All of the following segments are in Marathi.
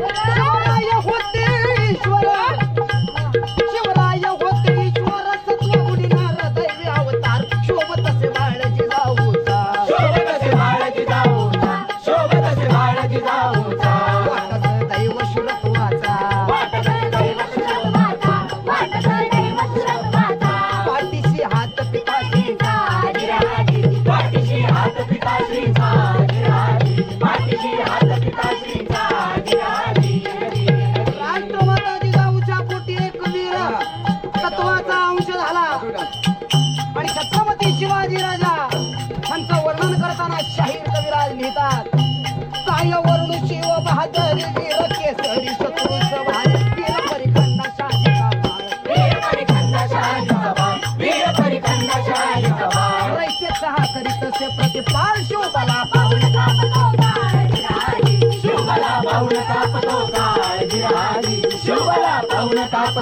Bye.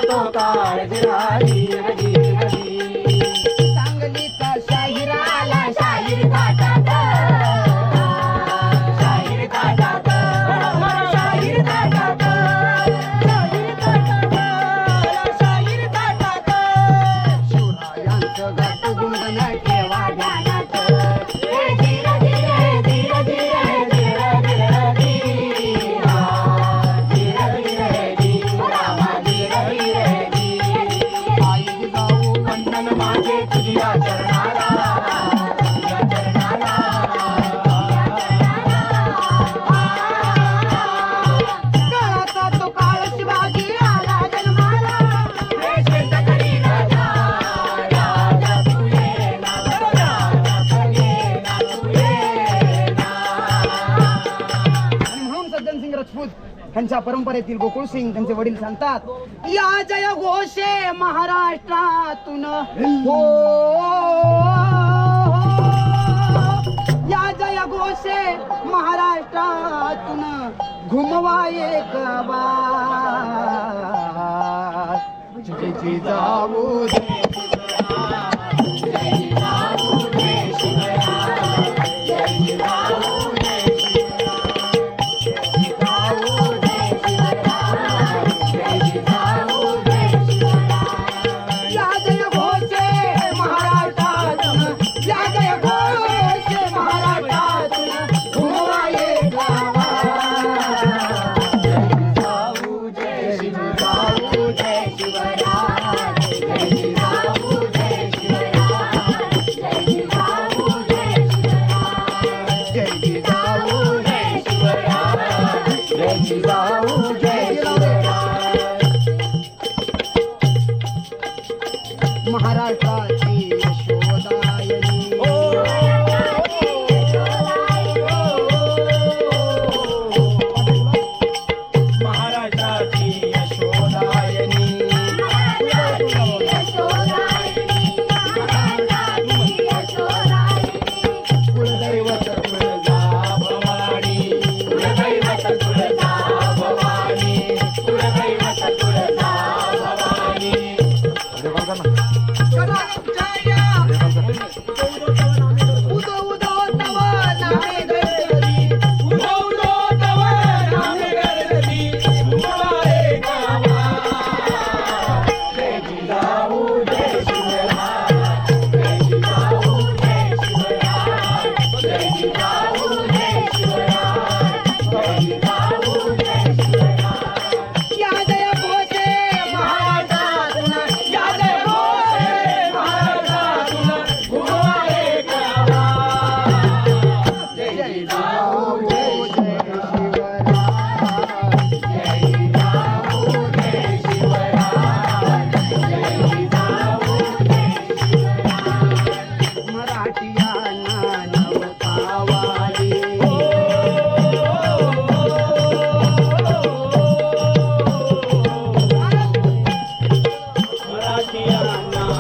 तो कार बिहारी हरी त्यांच्या परंपरेतील गोकुळ सिंग त्यांचे वडील सांगतात या जय घोषे महाराष्ट्रातून. हो. या जय घोषे महाराष्ट्रातून घुमवा एक बार. जाऊ दे.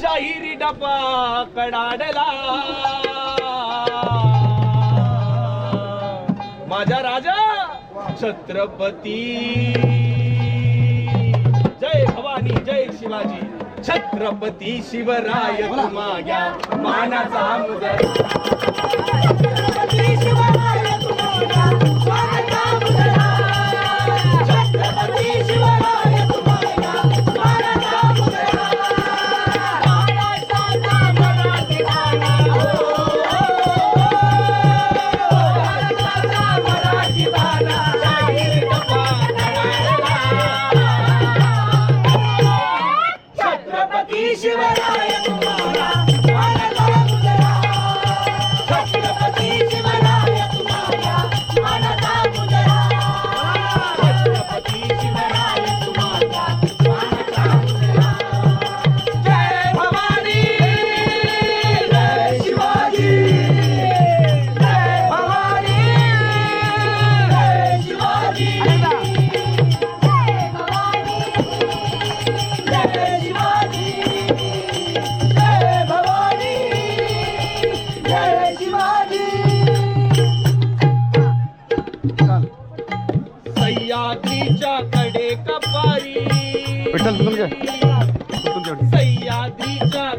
शाहिरी डबा कडाडला. माझा राजा छत्रपती. जय भवानी जय शिवाजी. छत्रपती शिवराय मानाचा सह्याद्रीच्या कडे कपारी. सह्याद्रीच्या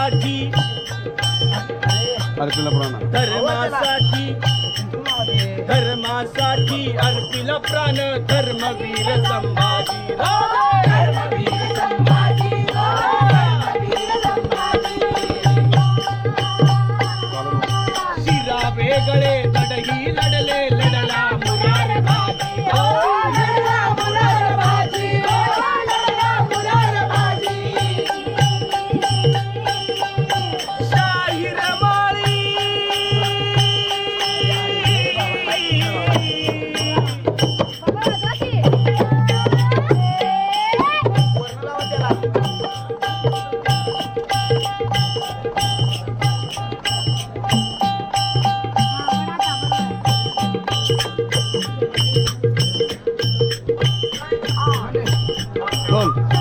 धर्मासाठी धर्मासाठी धर्मासाठी अर्पिला प्राण धर्मवीर संभाजी. धर्मवीर Oğlum